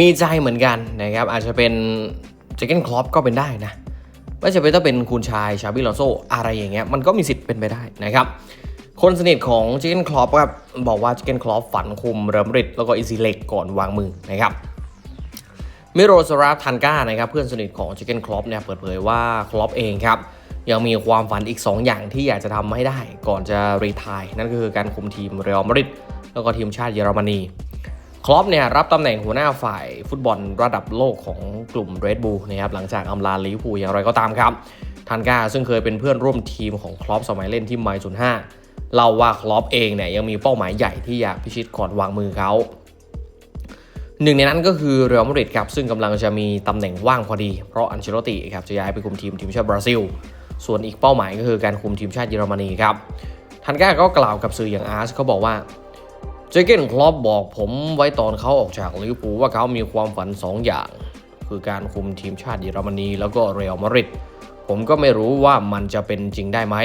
มีใจเหมือนกันนะครับ อาจจะเป็นเจเกนคลอปก็เป็นได้นะไม่จะเป็นต้องเป็นคุณชายชาบิลอนโซอะไรอย่างเงี้ยมันก็มีสิทธิ์เป็นไปได้นะครับ คนสนิทของเจเกนคลอปครับบอกว่าเจเกนคลอปฝันคุมเรอัลมาดริดแล้วก็อิซิเล็กก่อนวางมือนะครับมิโรสราฟทันก้านะครับเพื่อนสนิทของชิคเก้นคลอปเนี่ยเปิดเผยว่าคลอปเองครับยังมีความฝันอีก 2 อย่างที่อยากจะทำให้ได้ก่อนจะรีทายนั่นก็คือการคุมทีมเรอัลมาดริดแล้วก็ทีมชาติเยอรมนี คลอปเนี่ยรับตำแหน่งหัวหน้าฝ่ายฟุตบอลระดับโลกของกลุ่มเรดบูนะครับหลังจากอำลาลิเวอร์พูลอย่างไรก็ตามครับทันกาซึ่งเคยเป็นเพื่อนร่วมทีมของคลอปสมัยเล่นที่ไมล์ศูนย์ห้าเล่าว่าคลอปเองเนี่ยยังมีเป้าหมายใหญ่ที่อยากพิชิตก่อนวางมือเขาหนึ่งในนั้นก็คือเรอัลมาดริดครับซึ่งกำลังจะมีตำแหน่งว่างพอดี เพราะอันเชลติครับจะย้ายไปคุมทีมทีมชาติบราซิล ส่วนอีกเป้าหมายก็คือการคุมทีมชาติเยอรมนีครับทันก้าก็กล่าวกับสื่ออย่างอาร์สเขาบอกว่า เจเกนคลอปบอกผมไว้ตอนเขาออกจากลิเวอร์พูลว่าเขามีความฝัน 2 อย่าง คือการคุมทีมชาติเยอรมนีแล้วก็เรอัลมาดริดผมก็ไม่รู้ว่ามันจะเป็นจริงได้ไหม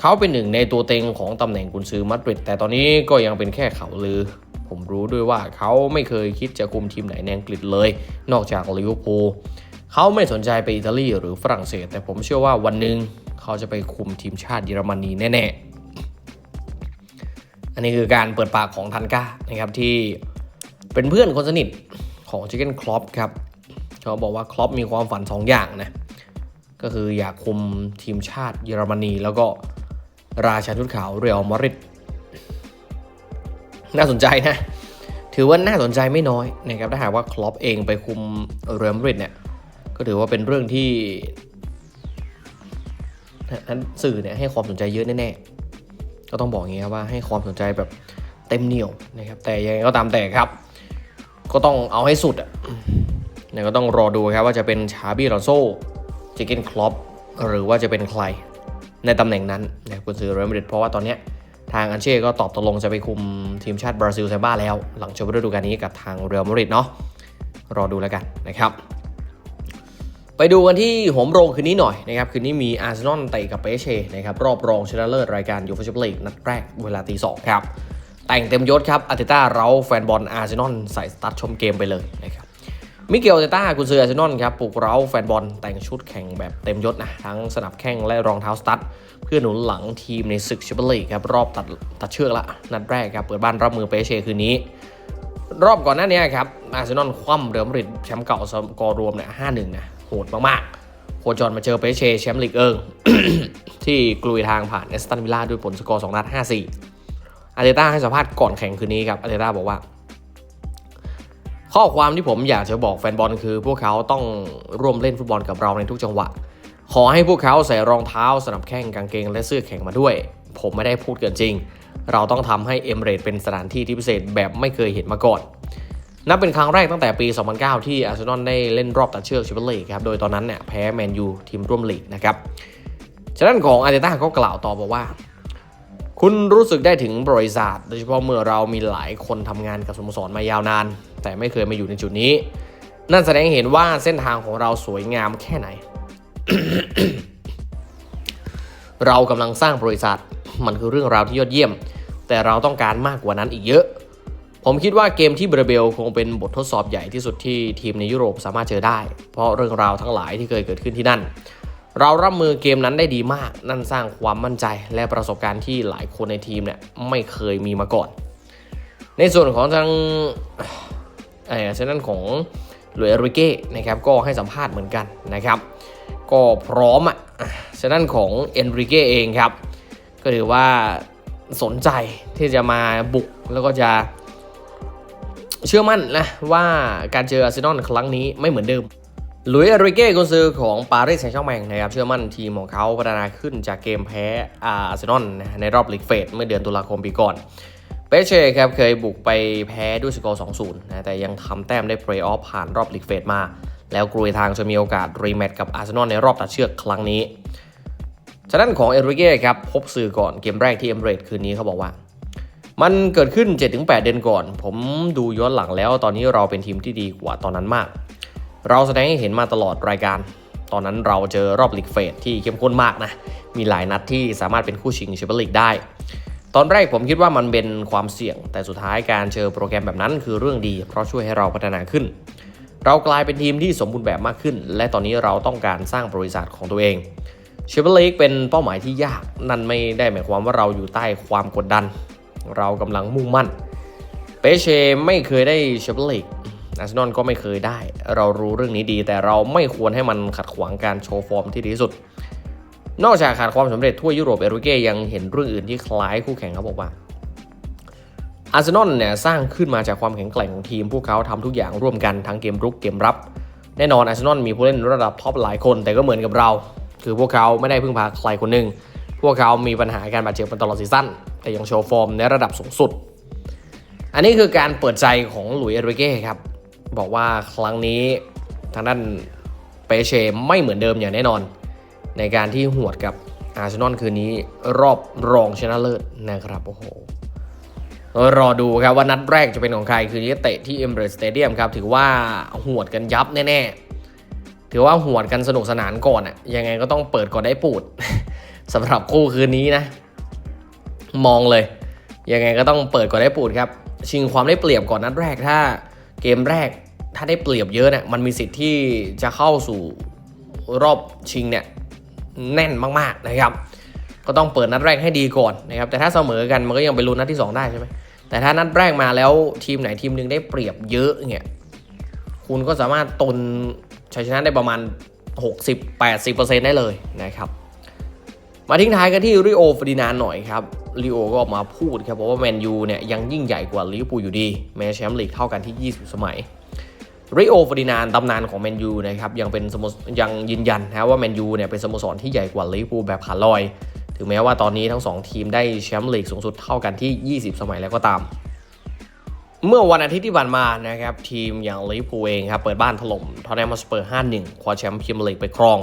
เขาเป็นหนึ่งในตัวเต็งของตำแหน่งกุนซือมาดริดแต่ตอนนี้ก็ยังเป็นแค่ข่าวลือ ผมรู้ด้วยว่าเขาไม่เคยคิดจะคุมทีมไหนในอังกฤษเลย นอกจากลิเวอร์พูลเขาไม่สนใจไปอิตาลีหรือฝรั่งเศส แต่ผมเชื่อว่าวันหนึ่งเขาจะไปคุมทีมชาติเยอรมนีแน่ๆ อันนี้คือการเปิดปากของทันก้านะครับที่เป็นเพื่อนคนสนิทของชิคเก้นคลอปครับเขาบอกว่าคลอปมีความฝัน 2 อย่างนะก็คืออยากคุมทีมชาติเยอรมนี แล้วก็ราชาชุดขาวเรอัลมาดริดน่าสนใจนะ ถือว่าน่าสนใจไม่น้อยนะครับถ้าหากว่าคลอปเองไปคุมเรอัลมาดริดเนี่ยก็ถือว่าเป็นเรื่องที่นั้นสื่อเนี่ยให้ความสนใจเยอะแน่ๆ ก็ต้องบอกอย่างนี้ครับว่าให้ความสนใจแบบเต็มเหนียวนะครับ แต่ยังไงก็ตามแต่ครับ ก็ต้องเอาให้สุดอะเนี่ยก็ต้องรอดูครับว่าจะเป็นชาบี้ลอนโซเจเกนคลอปหรือว่าจะเป็นใครในตำแหน่งนั้นนะคุณซื้อเรอัลมาดริดเพราะว่าตอนนี้ทางอันเช่ก็ตอบตกลงจะไปคุมทีมชาติบราซิลแซบ้าแล้ว หลังจบฤดูกาลนี้กับทางเรอัลมาดริดเนาะรอดูแล้วกันนะครับ ไปดูกันที่หมโรงคืนนี้หน่อยนะครับ คืนนี้มีอาร์เซนอลเตะกับเปเช่นะครับรอบรองชนะเลิศรายการยูฟ่าแชมเปี้ยนลีกนัดแรกเวลาตีสองครับ แต่งเต็มยศครับอาร์เตต้าเราแฟนบอลอาร์เซนอลใส่สตาร์ทชมเกมไปเลยนะครับมิเกลอาร์เตต้ากุนซืออาร์เซนอลครับปลุกเราแฟนบอลแต่งชุดแข่งแบบเต็มยศนะทั้งสนับแข้งและรองเท้าสตั๊ดเพื่อหนุนหลังทีมในศึกแชมเปี้ยนลีกครับรอบตัดตัดเชือกละนัดแรกครับเปิดบ้านรับมือเปเช่คืนนี้รอบก่อนหน้านี้ครับอาร์เซนอลคว่ำเรอัลมาดริดแชมป์เก่าสกอร์รวมเนี่ยห้าหนึ่งนะ โหดมากๆ โคจรมาเจอเปเชแชมป์ลีกเอิงที่กลุยทางผ่านเอสตันวิลล่าด้วยผลสกอร์สองนัดห้าสี่อาร์เตต้าให้สัมภาษณ์ก่อนแข่งคืนนี้ครับอาร์เตต้าบอกว่า ข้อความที่ผมอยากจะบอกแฟนบอลคือ พวกเขาต้องร่วมเล่นฟุตบอลกับเราในทุกจังหวะ ขอให้พวกเขาใส่รองเท้าสนับแข้งกางเกงและเสื้อแข่งมาด้วย ผมไม่ได้พูดเกินจริง เราต้องทำให้เอมเรตเป็นสถานที่ที่พิเศษแบบไม่เคยเห็นมาก่อน นับเป็นครั้งแรกตั้งแต่ปี 2009 ที่อาร์เซนอลได้เล่นรอบตัดเชือกชมเลีกครับ โดยตอนนั้นเนี่ยแพ้แมนยูทีมร่วมลีกนะครับฉะนั้นของอาร์เตต้าก็กล่าวต่อบอกว่า คุณรู้สึกได้ถึงบริษัทโดยเฉพาะเมื่อเรามีหลายคนทำงานกับสโมสรมายาวนาน แต่ไม่เคยมาอยู่ในจุดนี้ นั่นแสดงเห็นว่าเส้นทางของเราสวยงามแค่ไหน เรากำลังสร้างบริษัทมันคือเรื่องราวที่ยอดเยี่ยม แต่เราต้องการมากกว่านั้นอีกเยอะ ผมคิดว่าเกมที่เบรเบลคงเป็นบททดสอบใหญ่ที่สุดที่ทีมในยุโรปสามารถเจอได้ เพราะเรื่องราวทั้งหลายที่เคยเกิดขึ้นที่นั่น เรารับมือเกมนั้นได้ดีมาก นั่นสร้างความมั่นใจและประสบการณ์ที่หลายคนในทีมเนี่ยไม่เคยมีมาก่อน ในส่วนของทางเออเช่นนั้นของหลุยส์เอริเก้นะครับก็ให้สัมภาษณ์เหมือนกันนะครับ ก็พร้อมอะฉะนั้นของเอนริเก้เองครับ ก็ถือว่าสนใจที่จะมาบุกแล้วก็จะ เชื่อมั่นนะว่าการเจออาร์เซนอลครั้งนี้ไม่เหมือนเดิมลุยส์เอริเก้กุนซือของปารีสแซงต์แชร์แมงนะครับเชื่อมั่นทีมของเขาพัฒนาขึ้นจากเกมแพ้อาร์เซนอลในรอบลีกเฟสเมื่อเดือนตุลาคมปีก่อนเปเช่ครับเคยบุกไปแพ้ด้วยสกอร์ 2-0 นะแต่ยังทำแต้มได้เพลย์ออฟผ่านรอบลีกเฟสมา แล้วกรุยทางจะมีโอกาสรีแมตช์กับอาร์เซนอลในรอบตัดเชือกครั้งนี้ฉะนั้นของเอริเก้ครับพบสื่อก่อนเกมแรกที่เอมเรตคืนนี้เขาบอกว่า มันเกิดขึ้น 7-8 เดือนก่อน ผมดูย้อนหลังแล้ว ตอนนี้เราเป็นทีมที่ดีกว่าตอนนั้นมาก เราแสดงให้เห็นมาตลอดรายการ ตอนนั้นเราเจอรอบลีกเฟสที่เข้มข้นมากนะ มีหลายนัดที่สามารถเป็นคู่ชิงแชมเปี้ยนลีกได้ ตอนแรกผมคิดว่ามันเป็นความเสี่ยง แต่สุดท้ายการเจอโปรแกรมแบบนั้นคือเรื่องดี เพราะช่วยให้เราพัฒนาขึ้น เรากลายเป็นทีมที่สมบูรณ์แบบมากขึ้น และตอนนี้เราต้องการสร้างบริษัทของตัวเองเชฟเปอร์ลีกเป็นเป้าหมายที่ยาก นั่นไม่ได้หมายความว่าเราอยู่ใต้ความกดดัน เรากำลังมุ่งมั่น เปเชไม่เคยได้แชมเปี้ยนลีกอาร์เซนอลก็ไม่เคยได้ เรารู้เรื่องนี้ดี แต่เราไม่ควรให้มันขัดขวางการโชว์ฟอร์มที่ดีที่สุด นอกจากขาดความสำเร็จทั่วยุโรปเอริเก้ยังเห็นเรื่องอื่นที่คล้ายคู่แข่งเขาบอกว่าอาร์เซนอลเนี่ยสร้างขึ้นมาจากความแข็งแกร่งของทีม พวกเขาทำทุกอย่างร่วมกันทั้งเกมรุกเกมรับ แน่นอนอาร์เซนอลมีผู้เล่นระดับท็อปหลายคน แต่ก็เหมือนกับเรา คือพวกเขาไม่ได้พึ่งพาใครคนหนึ่งพวกเขามีปัญหาการบาดเจ็บมาตลอดซีซั่น แต่ยังโชว์ฟอร์มในระดับสูงสุด อันนี้คือการเปิดใจของหลุยส์เอริเก้ครับ บอกว่าครั้งนี้ทางด้านเปเช่ไม่เหมือนเดิมอย่างแน่นอน ในการที่หวดกับอาร์เซนอลคืนนี้รอบรองชนะเลิศนะครับโอ้โหรอดูครับว่านัดแรกจะเป็นของใคร คืนนี้เตะที่เอมเบรสสเตเดียมครับ ถือว่าหวดกันยับแน่ๆ ถือว่าหวดกันสนุกสนานก่อนอะยังไงก็ต้องเปิดก่อนได้ปูดสำหรับคู่คืนนี้นะ มองเลย ยังไงก็ต้องเปิดก่อนได้ปูดครับ ชิงความได้เปรียบก่อนนัดแรกถ้าเกมแรกถ้าได้เปรียบเยอะเนี่ยมันมีสิทธิ์ที่จะเข้าสู่รอบชิงเนี่ยแน่นมากๆนะครับ ก็ต้องเปิดนัดแรกให้ดีก่อนนะครับ แต่ถ้าเสมอกันมันก็ยังไปลุ้นนัดที่ 2 ได้ใช่ไหมแต่ถ้านัดแรกมาแล้วทีมไหนทีมหนึ่งได้เปรียบเยอะเนี่ยคุณก็สามารถตนชัยชนะได้ประมาณ 60-80%ได้เลยนะครับ มาทิ้งท้ายกันที่ริโอฟดินานหน่อยครับริโอก็ออกมาพูดครับบอกว่าแมนยูเนี่ยยังยิ่งใหญ่กว่าลิเวอร์พูลอยู่ดี แม้แชมป์ลีกเท่ากันที่ 20 สมัยริโอฟดินานตำนานของแมนยูนะครับยังเป็นสโมสยังยืนยันนะว่าแมนยูเนี่ยเป็นสโมสรที่ใหญ่กว่าลิเวอร์พูลแบบขาลอย ถึงแม้ว่าตอนนี้ทั้ง 2 ทีมได้แชมป์ลีกสูงสุดเท่ากันที่ 20 สมัยแล้วก็ตาม เมื่อวันอาทิตย์ที่ผ่านมานะครับทีมอย่างลิเวอร์พูลเองครับเปิดบ้านถล่มทอตแนมสเปอร์ 5-1 คว้าแชมป์พรีเมียร์ลีกไปครอง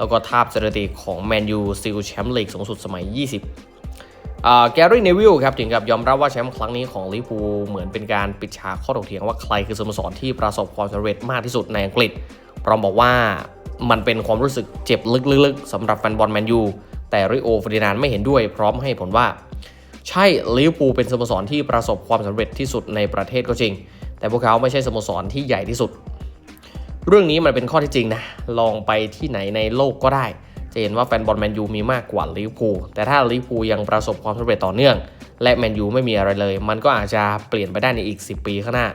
แล้วก็ทาบสถิติของแมนยูซิลแชมป์ลีกสูงสุดสมัย 20อ่าแกรี่เนวิลครับถึงกับยอมรับว่าแชมป์ครั้งนี้ของลิเวอร์พูเหมือนเป็นการปิดฉากข้อถกเถียงว่าใครคือสโมสรที่ประสบความสำเร็จมากที่สุดในอังกฤษพร้อมบอกว่ามันเป็นความรู้สึกเจ็บลึกๆสำหรับแฟนบอลแมนยูแต่ริโอฟร์ดินานไม่เห็นด้วย พร้อมให้ผลว่า ใช่ลิเวอร์พูลเป็นสโมสรที่ประสบความสำเร็จที่สุดในประเทศก็จริง แต่พวกเขาไม่ใช่สโมสรที่ใหญ่ที่สุด เรื่องนี้มันเป็นข้อที่จริงนะ ลองไปที่ไหนในโลกก็ได้ จะเห็นว่าแฟนบอลแมนยูมีมากกว่าลิเวอร์พูลแต่ถ้าลิเวอร์พูลยังประสบความสำเร็จต่อเนื่อง และแมนยูไม่มีอะไรเลย มันก็อาจจะเปลี่ยนไปได้ในอีก 10 ปีข้างหน้า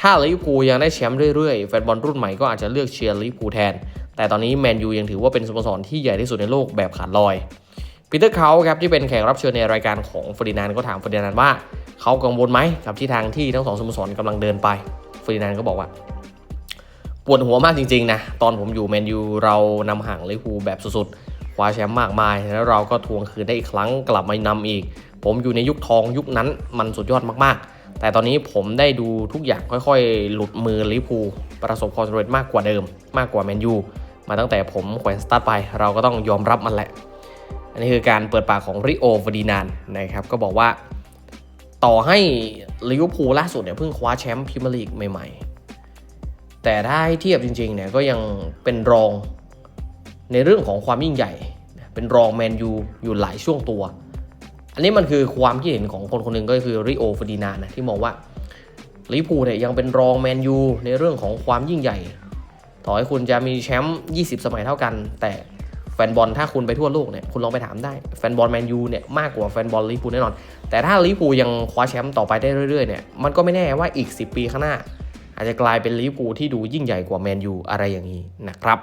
ถ้าลิเวอร์พูลยังได้แชมป์เรื่อยๆ แฟนบอลรุ่นใหม่ก็อาจจะเลือกเชียร์ลิเวอร์พูลแทน แต่ตอนนี้แมนยูยังถือว่าเป็นสโมสรที่ใหญ่ที่สุดในโลกแบบขาดลอยปีเตอร์เขาครับที่เป็นแขกรับเชิญในรายการของเฟอร์ดินานก็ถามเฟอร์ดินานว่า เขากังวลไหมกับที่ทางที่ทั้งสองสโมสรกำลังเดินไปเฟอร์ดินานก็บอกว่า วดหัวมากจริงๆนะ ตอนผมอยู่แมนยูเรานำห่างลิเวอร์พูลแบบสุดๆคว้าแชมป์มากมาย แล้วเราก็ทวงคืนได้อีกครั้งกลับมานำอีก ผมอยู่ในยุคทองยุคนั้นมันสุดยอดมากๆ แต่ตอนนี้ผมได้ดูทุกอย่างค่อยๆ หลุดมือลิเวอร์พูลประสบความสำเร็จมากกว่าเดิม มากกว่าแมนยูมาตั้งแต่ผมแขวนสตาร์ทไป เราก็ต้องยอมรับมันแหละ อันนี้คือการเปิดปากของริโอฟดีนานนะครับก็บอกว่า ต่อให้ลิเวอร์พูลล่าสุดเนี่ยเพิ่งคว้าแชมป์พรีเมียร์ลีกใหม่ๆ แต่ถ้าให้เทียบจริงๆเนี่ยก็ยังเป็นรองในเรื่องของความยิ่งใหญ่ เป็นรองแมนยูอยู่หลายช่วงตัว อันนี้มันคือความคิดเห็นของคนคนหนึ่งก็คือริโอฟดีนานนะที่มองว่าลิเวอร์พูเนี่ยยังเป็นรองแมนยูในเรื่องของความยิ่งใหญ่ ต่อให้คุณจะมีแชมป์ 20 สมัยเท่ากัน แต่แฟนบอลถ้าคุณไปทั่วโลกเนี่ยคุณลองไปถามได้แฟนบอลแมนยูเนี่ยมากกว่าแฟนบอลลิเวอร์พูแน่นอน แต่ถ้าลิเวอร์พูยังคว้าแชมป์ต่อไปได้เรื่อยๆเนี่ยมันก็ไม่แน่ว่าอีก 10 ปีข้างหน้า อาจจะกลายเป็นลิเวอร์พูลที่ดูยิ่งใหญ่กว่าแมนยูอะไรอย่างนี้นะครับ